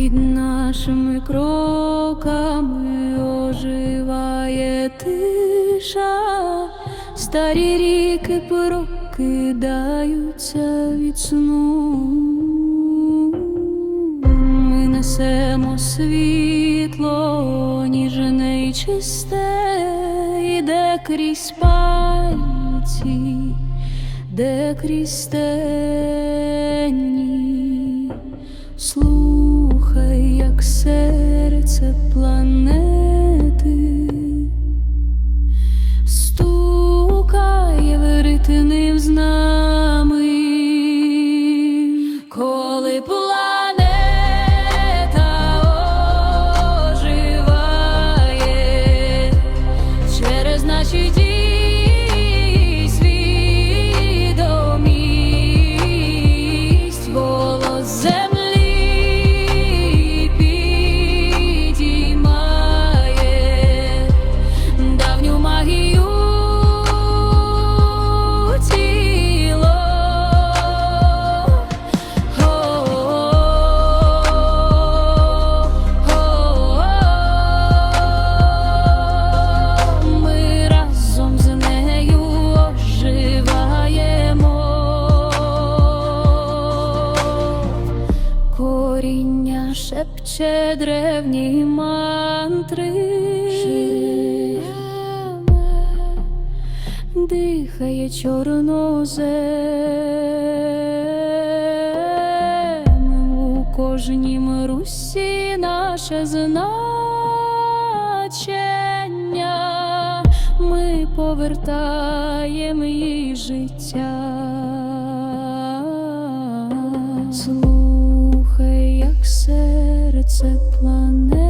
нашими кроками оживає тиша, старі ріки прокидаються від сну. Ми несемо світло, ніжне й чисте, іде крізь пальці, де крізь стегні. Слухай, шепче древні мантри. Дихає чорнозем у кожнім русі наше значення. Ми повертаємо їй життя. Серце планети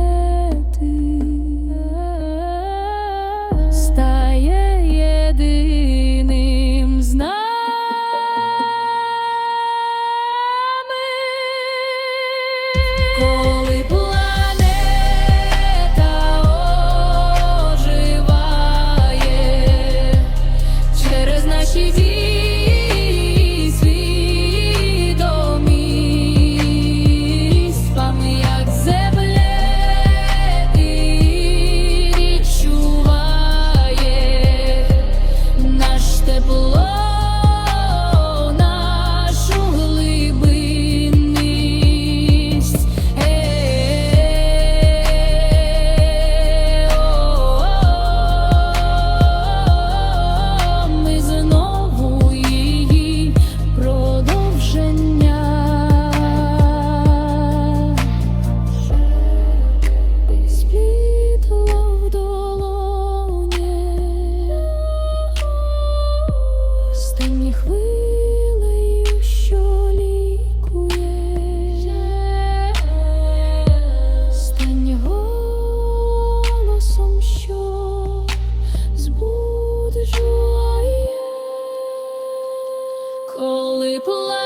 коли планета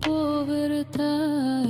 повертається.